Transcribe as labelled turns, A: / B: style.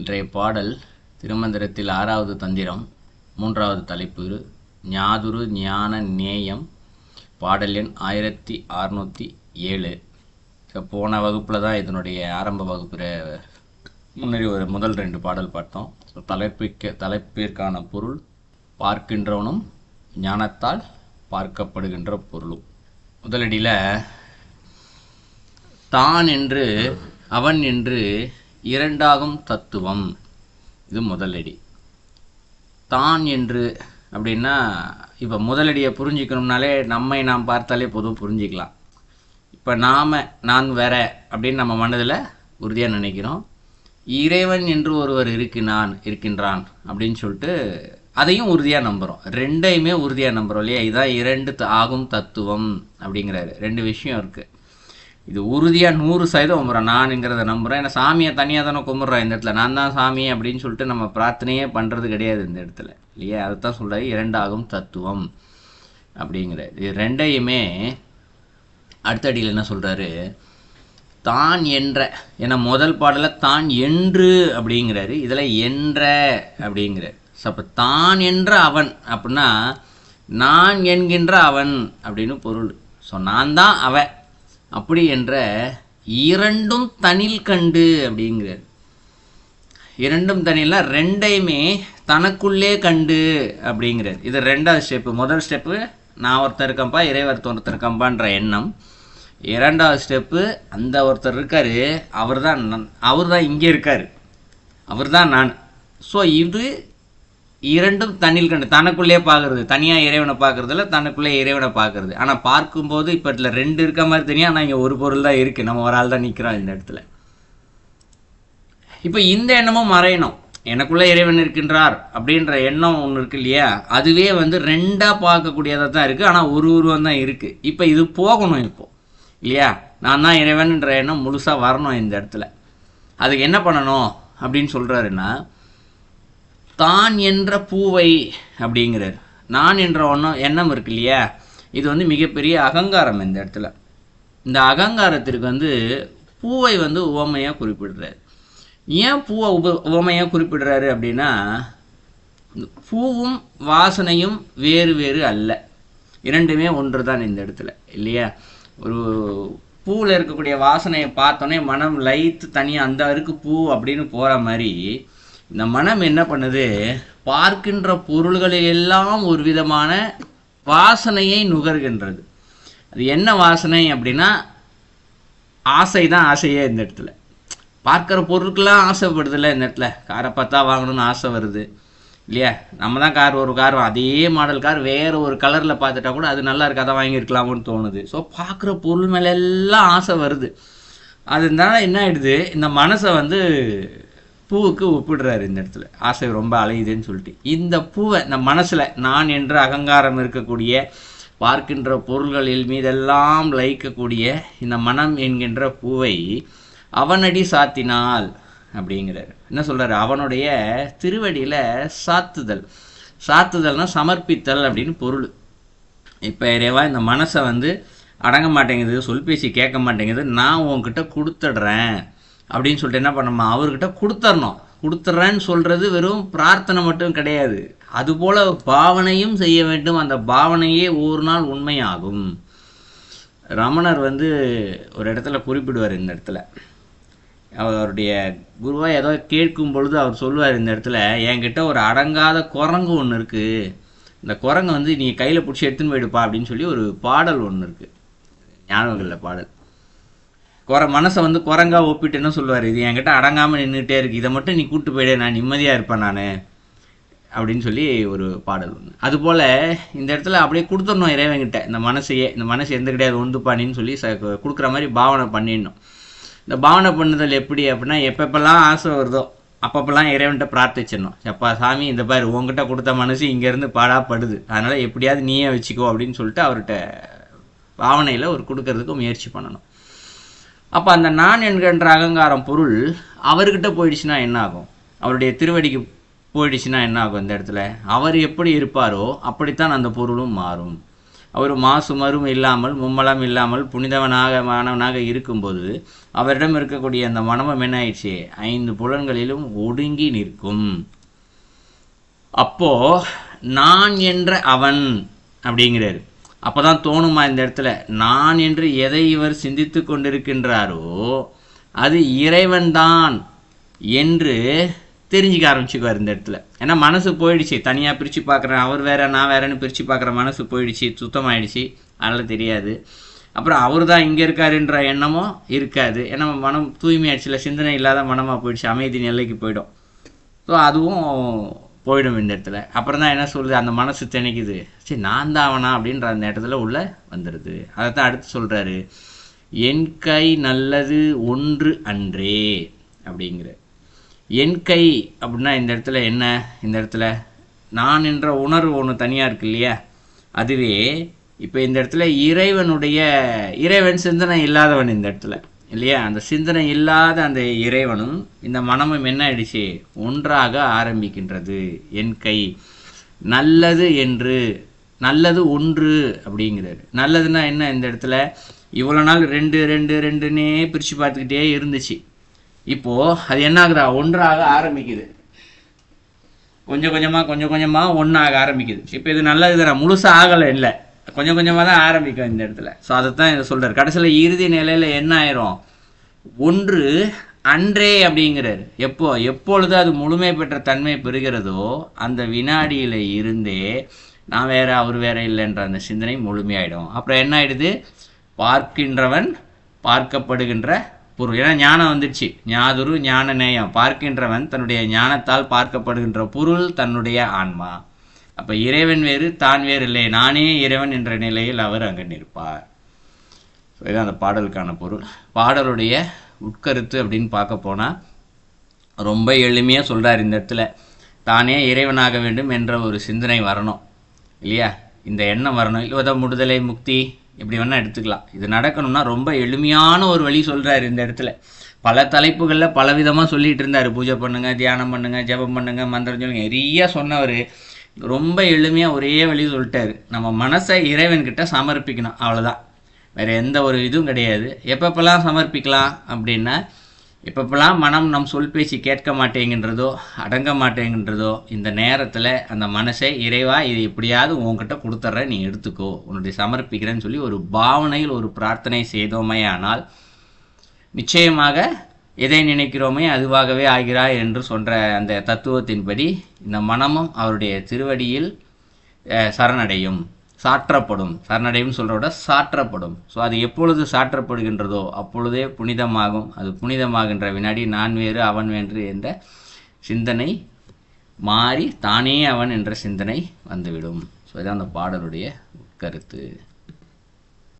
A: இன்றைய பாடல் திருமந்திரத்தில் ஆறாவது தந்திரம் மூன்றாவது தலைப்பு ஞாதுரு ஞான நேயம் பாடல் எண் ஆயிரத்தி அறநூற்றி ஏழு போன வகுப்பில் தான் இதனுடைய ஆரம்ப வகுப்பில் முன்னாடி ஒரு முதல் ரெண்டு பாடல் பார்த்தோம் தலைப்பிக்க தலைப்பிற்கான பொருள் பார்க்கின்றவனும் ஞானத்தால் பார்க்கப்படுகின்ற பொருளும் முதலடியில் தான் என்று அவன் என்று இரண்டாகும் தத்துவம் இது முதலடி தான் என்று அப்படின்னா இப்போ முதலடியை புரிஞ்சிக்கணும்னாலே நம்மை நாம் பார்த்தாலே போதும் புரிஞ்சிக்கலாம் இப்போ நாம் நான் வர அப்படின்னு நம்ம மனதில் உறுதியாக நினைக்கிறோம் இறைவன் என்று ஒருவர் இருக்கிறான் இருக்கின்றான் அப்படின்னு சொல்லிட்டு அதையும் உறுதியாக நம்புகிறோம் ரெண்டையுமே உறுதியாக நம்புகிறோம் இல்லையா இதுதான் இரண்டு ஆகும் தத்துவம் அப்படிங்கிறாரு ரெண்டு விஷயம் இருக்குது இது உறுதியாக நூறு சதவீதம் கும்பிட்றேன் நானுங்கிறத நம்புகிறேன் ஏன்னா சாமியை தனியாக தானே கும்பிட்றேன் இந்த இடத்துல நான் தான் சாமி அப்படின்னு சொல்லிட்டு நம்ம பிரார்த்தனையே பண்ணுறது கிடையாது இந்த இடத்துல இல்லையா அதை தான் சொல்கிறாரு இரண்டாகும் தத்துவம் அப்படிங்கிற இது ரெண்டையுமே அடுத்த அடியில் என்ன சொல்கிறாரு தான் என்ற ஏன்னா முதல் பாடலில் தான் என்று அப்படிங்கிறாரு இதில் என்ற அப்படிங்கிறார் ஸோ அப்போ தான் என்ற அவன் அப்படின்னா நான் என்கின்ற அவன் அப்படின்னு பொருள் ஸோ நான் தான் அவன் அப்படி என்ற இரண்டும் தனில் கண்டு அப்படிங்கிறார் இரண்டும் தனில்னா ரெண்டையுமே தனக்குள்ளே கண்டு அப்படிங்கிறார் இது ரெண்டாவது ஸ்டெப்பு முதல் ஸ்டெப்பு நான் ஒருத்தர் இருக்கம்பா இறைவர் ஒருத்தர் இருக்கம்பான்ற எண்ணம் இரண்டாவது ஸ்டெப்பு அந்த ஒருத்தர் இருக்கார் அவர் தான் அவர் தான் இங்கே இருக்கார் அவர் தான் நான் ஸோ இது இரண்டும் தண்ணில் கண்டு தனக்குள்ளே பார்க்குறது தனியாக இறைவனை பார்க்குறதுல தனக்குள்ளே இறைவனை பார்க்குறது ஆனால் பார்க்கும்போது இப்போ இதில் ரெண்டு இருக்க மாதிரி தனியாக ஆனால் இங்கே ஒரு பொருள் தான் இருக்குது நம்ம ஒரு ஆள் தான் நிற்கிறோம் இந்த இடத்துல இப்போ இந்த எண்ணமும் மறையணும் எனக்குள்ளே இறைவன் இருக்கின்றார் அப்படின்ற எண்ணம் ஒன்று இருக்கு இல்லையா அதுவே வந்து ரெண்டாக பார்க்கக்கூடியதாக தான் இருக்குது ஆனால் ஒரு உருவம் தான் இருக்குது இப்போ இது போகணும் இப்போது இல்லையா நான் தான் இறைவன்ன்ற எண்ணம் முழுசாக வரணும் இந்த இடத்துல அதுக்கு என்ன பண்ணணும் அப்படின்னு சொல்கிறாருன்னா தான் என்ற பூவை அப்படிங்கிறார் நான் என்ற ஒன்றும் எண்ணம் இருக்கு இல்லையா இது வந்து மிகப்பெரிய அகங்காரம் இந்த இடத்துல இந்த அகங்காரத்திற்கு வந்து பூவை வந்து உவமையாக குறிப்பிடுறாரு ஏன் பூவை உப உவமையாக குறிப்பிடுறாரு அப்படின்னா பூவும் வாசனையும் வேறு வேறு அல்ல இரண்டுமே ஒன்று தான் இந்த இடத்துல இல்லையா ஒரு பூவில் இருக்கக்கூடிய வாசனையை பார்த்தோன்னே மனம் லைத்து தனியாக அந்த அருக்கு பூ அப்படின்னு போகிற மாதிரி இந்த மனம் என்ன பண்ணுது பார்க்கின்ற பொருள்களை எல்லாம் ஒரு விதமான வாசனையை நுகர்கின்றது அது என்ன வாசனை அப்படின்னா ஆசை தான் ஆசையே இந்த இடத்துல பார்க்குற பொருளுக்கெல்லாம் ஆசைப்படுதுல்ல இந்த இடத்துல காரை பார்த்தா வாங்கணும்னு ஆசை வருது இல்லையா நம்ம தான் கார் ஒரு கார் அதே மாடல் கார் வேறு ஒரு கலரில் பார்த்துட்டா கூட அது நல்லா இருக்கு அதை வாங்கியிருக்கலாமோன்னு தோணுது ஸோ பார்க்குற பொருள் மேலே எல்லாம் ஆசை வருது அதனால என்ன ஆயிடுது இந்த மனசை வந்து பூவுக்கு ஒப்பிடுறாரு இந்த இடத்துல ஆசை ரொம்ப அலையுதுன்னு சொல்லிட்டு இந்த பூவை நம் மனசில் நான் என்ற அகங்காரம் இருக்கக்கூடிய பார்க்கின்ற பொருள்களில் மீதெல்லாம் லயிக்கக்கூடிய இந்த மனம் என்கின்ற பூவை அவனடி சாத்தினால் அப்படிங்கிறார் என்ன சொல்கிறார் அவனுடைய திருவடியில் சாத்துதல் சாத்துதல்னால் சமர்ப்பித்தல் அப்படின்னு பொருள் இப்போ இறைவா இந்த மனசை வந்து அடங்க மாட்டேங்குது சொல்பேசி கேட்க மாட்டேங்குது நான் உங்ககிட்ட கொடுத்துடுறேன் அப்படின்னு சொல்லிட்டு என்ன பண்ணோம்மா அவர்கிட்ட கொடுத்துர்ணும் கொடுத்துட்றேன்னு சொல்கிறது வெறும் பிரார்த்தனை மட்டும் கிடையாது அதுபோல் பாவனையும் செய்ய வேண்டும் அந்த பாவனையே ஒரு நாள் உண்மையாகும் ரமணர் வந்து ஒரு இடத்துல குறிப்பிடுவார் இந்த இடத்துல அவருடைய குருவா ஏதோ கேட்கும் பொழுது அவர் சொல்லுவார் இந்த இடத்துல என்கிட்ட ஒரு அடங்காத குரங்கு ஒன்று இருக்குது இந்த குரங்கை வந்து நீ கையில் பிடிச்சி எடுத்துன்னு போயிடுப்பா அப்படின்னு சொல்லி ஒரு பாடல் ஒன்று இருக்குது ஞானவங்களில் பாடல் குறை மனசை வந்து குரங்கா ஒப்பிட்டுன்னு சொல்லுவார் இது என்கிட்ட அடங்காமல் நின்றுட்டே இருக்குது இதை மட்டும் நீ கூப்பிட்டு போயிடு நான் நிம்மதியாக இருப்பேன் நான் அப்படின்னு சொல்லி ஒரு பாடல் ஒன்று அதுபோல் இந்த இடத்துல அப்படியே கொடுத்துடணும் இறைவங்கிட்ட இந்த மனசையே இந்த மனசு எந்த கிடையாது ஒன்றுப்பானின்னு சொல்லி ச கொடுக்குற மாதிரி பாவனை பண்ணிடணும் இந்த பாவனை பண்ணுதல் எப்படி அப்படின்னா எப்பப்பெல்லாம் ஆசை வருதோ அப்பப்பெல்லாம் இறைவன்கிட்ட பிரார்த்திச்சிடணும் எப்பா சாமி இந்த பாரு உங்ககிட்ட கொடுத்த மனசு இங்கேருந்து பாடாப்படுது அதனால் எப்படியாவது நீயே வச்சுக்கோ அப்படின்னு சொல்லிட்டு அவர்கிட்ட பாவனையில் ஒரு கொடுக்கறதுக்கு முயற்சி பண்ணணும் அப்போ அந்த நான் என்கின்ற அகங்காரம் பொருள் அவர்கிட்ட போயிடுச்சுன்னா என்ன ஆகும் அவருடைய திருவடிக்கு போயிடுச்சுன்னா என்ன ஆகும் இந்த இடத்துல அவர் எப்படி இருப்பாரோ அப்படித்தான் அந்த பொருளும் மாறும் அவர் மாசு மரும் இல்லாமல் மும்மலம் இல்லாமல் புனிதவனாக மாணவனாக இருக்கும்போது அவரிடம் இருக்கக்கூடிய அந்த மனமம் என்ன ஆயிடுச்சு ஐந்து புலன்களிலும் ஒடுங்கி நிற்கும் அப்போ நான் என்ற அவன் அப்படிங்கிறாரு அப்போதான் தோணுமா இந்த இடத்துல நான் என்று எதை இவர் சிந்தித்து கொண்டிருக்கின்றாரோ அது இறைவன்தான் என்று தெரிஞ்சுக்க ஆரம்பிச்சுக்குவார் இந்த இடத்துல ஏன்னா மனசு போயிடுச்சு தனியாக பிரித்து பார்க்குறேன் அவர் வேற நான் வேறேன்னு பிரித்து பார்க்குற மனசு போயிடுச்சு சுத்தமாயிடுச்சு அதனால் தெரியாது அப்புறம் அவர் தான் இங்கே இருக்காருன்ற எண்ணமும் இருக்காது ஏன்னா மனம் இல்லை சிந்தனை இல்லாத மனமாக போயிடுச்சு அமைதி நிலைக்கு போயிடும் ஸோ அதுவும் போயிடும் இந்த இடத்துல அப்புறம் தான் என்ன சொல்லுது அந்த மனசு திணைக்குது சரி நான் தான் அப்படின்ற அந்த இடத்துல உள்ள வந்துடுது அதை தான் அடுத்து சொல்கிறாரு என் கை நல்லது ஒன்று அன்றே அப்படிங்கிற என் கை அப்படின்னா இந்த இடத்துல என்ன இந்த இடத்துல நான் என்ற உணர்வு ஒன்று தனியாக இருக்கு இல்லையா அதுவே இப்போ இந்த இடத்துல இறைவனுடைய இறைவன் சிந்தனை இல்லாதவன் இந்த இடத்துல இல்லையா அந்த சிந்தனை இல்லாத அந்த இறைவனும் இந்த மனமும் என்ன ஆயிடுச்சு ஒன்றாக ஆரம்பிக்கின்றது என் கை நல்லது என்று நல்லது ஒன்று அப்படிங்கிறாரு நல்லதுன்னா என்ன இந்த இடத்துல இவ்வளோ நாள் ரெண்டு ரெண்டு ரெண்டுன்னே பிரித்து பார்த்துக்கிட்டே இருந்துச்சு இப்போது அது என்ன ஆகுதா ஒன்றாக ஆரம்பிக்குது கொஞ்சம் கொஞ்சமாக கொஞ்சம் கொஞ்சமாக ஒன்றாக ஆரம்பிக்குது இப்போ இது நல்லது தானே முழுசாக ஆகலை இல்லை கொஞ்சம் கொஞ்சமாக தான் ஆரம்பிக்கும் இந்த இடத்துல ஸோ அதை தான் சொல்கிறார் கடைசியில் இறுதி நிலையில் என்ன ஆயிரும் ஒன்று அன்றே அப்படிங்கிறார் எப்போ எப்பொழுது அது முழுமை பெற்ற தன்மை பெறுகிறதோ அந்த வினாடியில் இருந்தே நான் வேற அவர் வேற இல்லைன்ற அந்த சிந்தனை முழுமையாயிடும் அப்புறம் என்ன ஆயிடுது பார்க்கின்றவன் பார்க்கப்படுகின்ற பொருள் ஏன்னா ஞானம் வந்துடுச்சு ஞாதுரு ஞான நேயம் பார்க்கின்றவன் தன்னுடைய ஞானத்தால் பார்க்கப்படுகின்ற பொருள் தன்னுடைய ஆன்மா அப்போ இறைவன் வேறு தான் வேறு இல்லை நானே இறைவன் என்ற நிலையில் அவர் அங்கு நிற்பார் இதுதான் அந்த பாடலுக்கான பொருள் பாடலுடைய உட்கருத்து அப்படின்னு பார்க்க போனால் ரொம்ப எளிமையாக சொல்கிறார் இந்த இடத்துல தானே இறைவனாக வேண்டும் என்ற ஒரு சிந்தனை வரணும் இல்லையா இந்த எண்ணம் வரணும் இல்லை முடுதலை முக்தி இப்படி வேணால் எடுத்துக்கலாம் இது நடக்கணும்னா ரொம்ப எளிமையான ஒரு வழி சொல்கிறார் இந்த இடத்துல பல தலைப்புகளில் பலவிதமாக சொல்லிகிட்டு இருந்தார் பூஜை பண்ணுங்கள் தியானம் பண்ணுங்கள் ஜபம் பண்ணுங்கள் மந்திரம் சொல்லுங்கள் நிறையா சொன்னவர் ரொம்ப எளிமையாக ஒரே வழி சொல்லிட்டாரு நம்ம மனசை இறைவன்கிட்ட சமர்ப்பிக்கணும் அவ்வளோதான் வேறு எந்த ஒரு இதுவும் கிடையாது எப்பப்பெல்லாம் சமர்ப்பிக்கலாம் அப்படின்னா எப்பப்பெல்லாம் மனம் நம் சொல் பேசி கேட்க மாட்டேங்கின்றதோ அடங்க மாட்டேங்கின்றதோ இந்த நேரத்தில் அந்த மனசை இறைவா இது எப்படியாவது உங்ககிட்ட கொடுத்துட்ற நீ எடுத்துக்கோ உன்னுடைய சமர்ப்பிக்கிறேன்னு சொல்லி ஒரு பாவனையில் ஒரு பிரார்த்தனை செய்தோமே ஆனால் நிச்சயமாக எதை நினைக்கிறோமே அதுவாகவே ஆகிறாய் என்று சொல்கிற அந்த தத்துவத்தின்படி இந்த மனமும் அவருடைய திருவடியில் சரணடையும் சாற்றப்படும் சரணடையும் சொல்கிறோட சாற்றப்படும் ஸோ அது எப்பொழுது சாற்றப்படுகின்றதோ அப்பொழுதே புனிதமாகும் அது புனிதமாகின்ற வினாடி நான் வேறு அவன் வேறு என்ற சிந்தனை மாறி தானே அவன் என்ற சிந்தனை வந்துவிடும் ஸோ இதான் அந்த பாடலுடைய கருத்து